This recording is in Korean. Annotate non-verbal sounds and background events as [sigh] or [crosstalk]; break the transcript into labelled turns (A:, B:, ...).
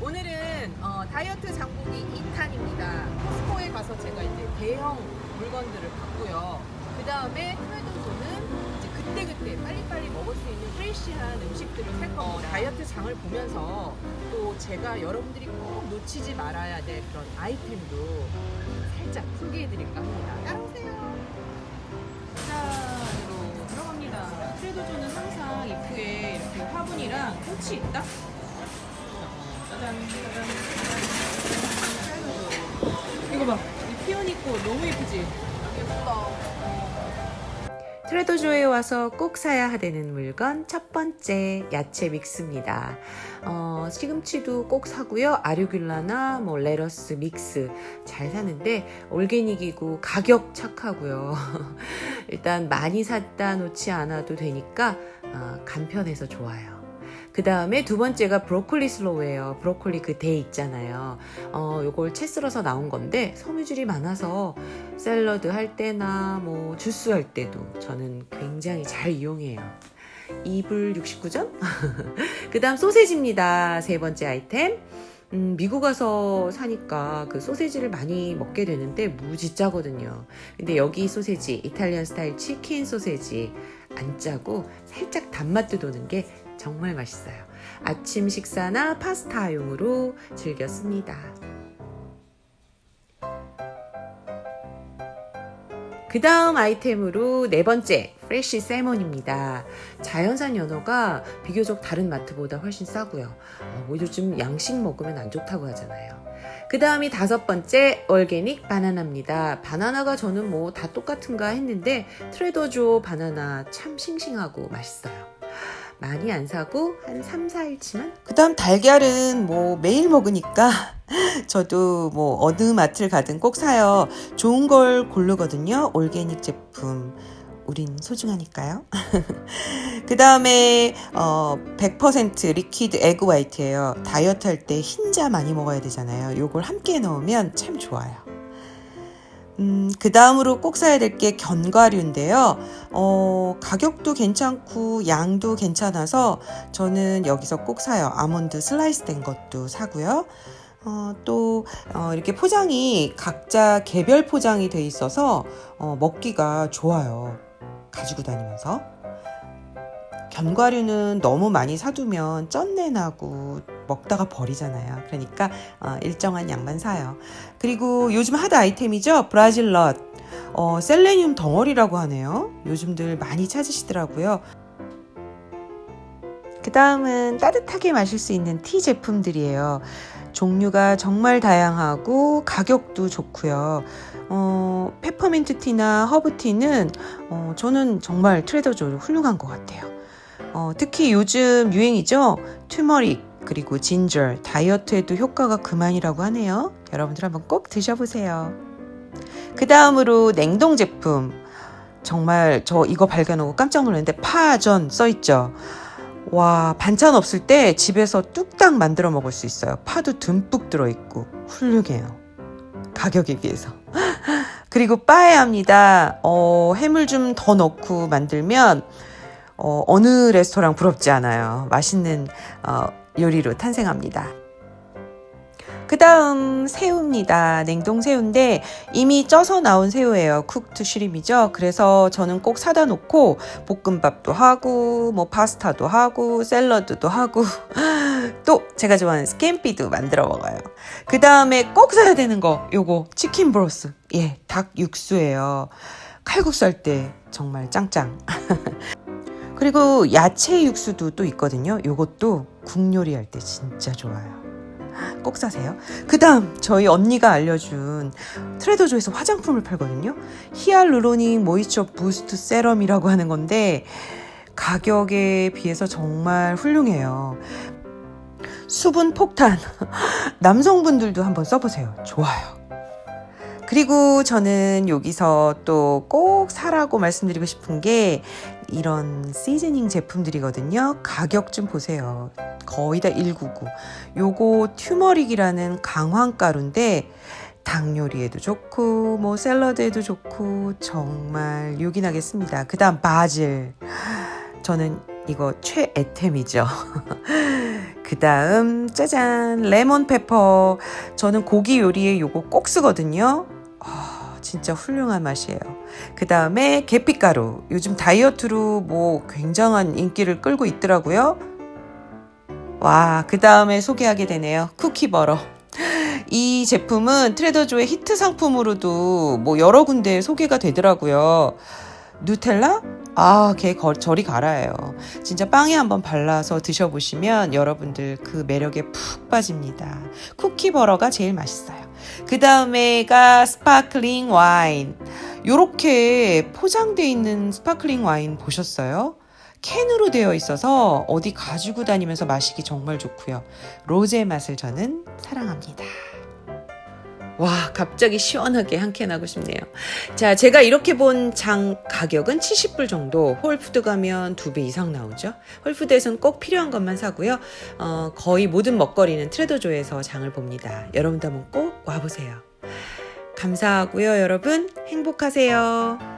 A: 오늘은 어, 다이어트 장보기 2탄입니다. 코스코에 가서 제가 이제 대형 물건들을 봤고요. 그 다음에 토요도소는 이제 그때그때 빨리빨리 먹을 수 있는 프레시한 음식들을 살 겁니다. 어, 다이어트 장을 보면서 또 제가 여러분들이 꼭 놓치지 말아야 될 그런 아이템도 살짝 소개해드릴까 합니다. 꽃이 있다. 짜잔, 짜잔. 이거 봐. 이 피오니 꽃 너무 예쁘지?
B: 트레도조에 와서 꼭 사야 하는 물건 첫 번째 야채 믹스입니다. 어, 시금치도 꼭 사고요. 아류귤라나 뭐 레러스 믹스 잘 사는데 올게닉이고 가격 착하고요. [laughs] 일단 많이 샀다 놓지 않아도 되니까 어, 간편해서 좋아요. 그 다음에 두 번째가 브로콜리 슬로우예요. 브로콜리 그 대 있잖아요. 어, 요걸 채 썰어서 나온 건데 섬유질이 많아서 샐러드 할 때나 뭐 주스 할 때도 저는 굉장히 잘 이용해요. 2불 69전? 그 다음 소세지입니다. 세 번째 아이템. 음, 미국 와서 사니까 그 소세지를 많이 먹게 되는데 무지 짜거든요. 근데 여기 소세지, 이탈리안 스타일 치킨 소세지 안 짜고 살짝 단맛도 도는 게 정말 맛있어요. 아침 식사나 파스타용으로 즐겼습니다. 그 다음 아이템으로 네 번째, 프레쉬 세몬입니다. 자연산 연어가 비교적 다른 마트보다 훨씬 싸고요. 어, 뭐 요즘 양식 먹으면 안 좋다고 하잖아요. 그 다음이 다섯 번째, 얼게닉 바나나입니다. 바나나가 저는 뭐 다 똑같은가 했는데 트레더조 바나나 참 싱싱하고 맛있어요. 많이 안 사고 한 3, 4일치만? 그 다음 달걀은 뭐 매일 먹으니까 [laughs] 저도 뭐 어느 마트를 가든 꼭 사요. 좋은 걸 고르거든요. 올게닉 제품. 우린 소중하니까요. [laughs] 그 다음에 어, 100% 리퀴드 에그 화이트예요. 다이어트 할 때 흰자 많이 먹어야 되잖아요. 요걸 함께 넣으면 참 좋아요. 음, 그 다음으로 꼭 사야 될 게 견과류인데요. 어, 가격도 괜찮고 양도 괜찮아서 저는 여기서 꼭 사요. 아몬드 슬라이스 된 것도 사고요. 어, 또 어, 이렇게 포장이 각자 개별 포장이 돼 있어서 어, 먹기가 좋아요. 가지고 다니면서. 견과류는 너무 많이 사두면 쩐내 나고 먹다가 버리잖아요. 그러니까 어, 일정한 양만 사요. 그리고 요즘 핫 아이템이죠. 브라질 넛. 어, 셀레늄 덩어리라고 하네요. 요즘들 많이 찾으시더라고요. 그 다음은 따뜻하게 마실 수 있는 티 제품들이에요. 종류가 정말 다양하고 가격도 좋고요. 어, 페퍼민트 티나 허브 티는 어, 저는 정말 트레더조 훌륭한 것 같아요. 어, 특히 요즘 유행이죠. 튜머릭 그리고 진저 다이어트에도 효과가 그만이라고 하네요. 여러분들 한번 꼭 드셔보세요. 그 다음으로 냉동 제품. 정말 저 이거 발견하고 깜짝 놀랐는데 파전 써 있죠. 와, 반찬 없을 때 집에서 뚝딱 만들어 먹을 수 있어요. 파도 듬뿍 들어 있고 훌륭해요. 가격에 비해서. [laughs] 그리고 빠에합니다. 어, 해물 좀 더 넣고 만들면 어, 어느 레스토랑 부럽지 않아요. 맛있는 어, 요리로 탄생합니다. 그 다음 새우입니다. 냉동 새우인데 이미 쪄서 나온 새우예요. 쿡투 쉬림이죠. 그래서 저는 꼭 사다 놓고 볶음밥도 하고 뭐 파스타도 하고 샐러드도 하고 [laughs] 또 제가 좋아하는 스캠피도 만들어 먹어요. 그 다음에 꼭 사야 되는 거 요거 치킨 브로스. 예, 닭 육수예요. 칼국수 할 때 정말 짱짱. [laughs] 그리고 야채 육수도 또 있거든요. 요것도 국 요리할 때 진짜 좋아요. [gasps] 꼭 사세요. 그 다음, 저희 언니가 알려준 트레더조에서 화장품을 팔거든요. 히알루로닉 모이처 부스트 세럼이라고 하는 건데, 가격에 비해서 정말 훌륭해요. 수분 폭탄. [gasps] 남성분들도 한번 써보세요. 좋아요. 그리고 저는 여기서 또 꼭 사라고 말씀드리고 싶은 게 이런 시즈닝 제품들이거든요. 가격 좀 보세요. 거의 다 199. 요거 튜머릭이라는 강황가루인데 닭 요리에도 좋고 뭐 샐러드에도 좋고 정말 요긴하겠습니다. 그다음 바질. 저는 이거 최애템이죠. [laughs] 그 다음, 짜잔, 레몬 페퍼. 저는 고기 요리에 요거 꼭 쓰거든요. 아, 진짜 훌륭한 맛이에요. 그 다음에 계피가루. 요즘 다이어트로 뭐 굉장한 인기를 끌고 있더라고요. 와, 그 다음에 소개하게 되네요. 쿠키버러. 이 제품은 트레더조의 히트 상품으로도 뭐 여러 군데 소개가 되더라고요. 누텔라? 아, 걔 거- 저리 갈아요. 진짜 빵에 한번 발라서 드셔보시면 여러분들 그 매력에 푹 빠집니다. 쿠키버러가 제일 맛있어요. 그 다음에가 스파클링 와인. 요렇게 포장돼 있는 스파클링 와인 보셨어요? 캔으로 되어 있어서 어디 가지고 다니면서 마시기 정말 좋고요. 로제 맛을 저는 사랑합니다. 와, 갑자기 시원하게 한 캔 하고 싶네요. 자, 제가 이렇게 본 장 가격은 70불 정도. 홀푸드 가면 두 배 이상 나오죠. 홀푸드에서는 꼭 필요한 것만 사고요. 어, 거의 모든 먹거리는 트레더조에서 장을 봅니다. 여러분도 한번 꼭 와보세요. 감사하고요, 여러분. 행복하세요.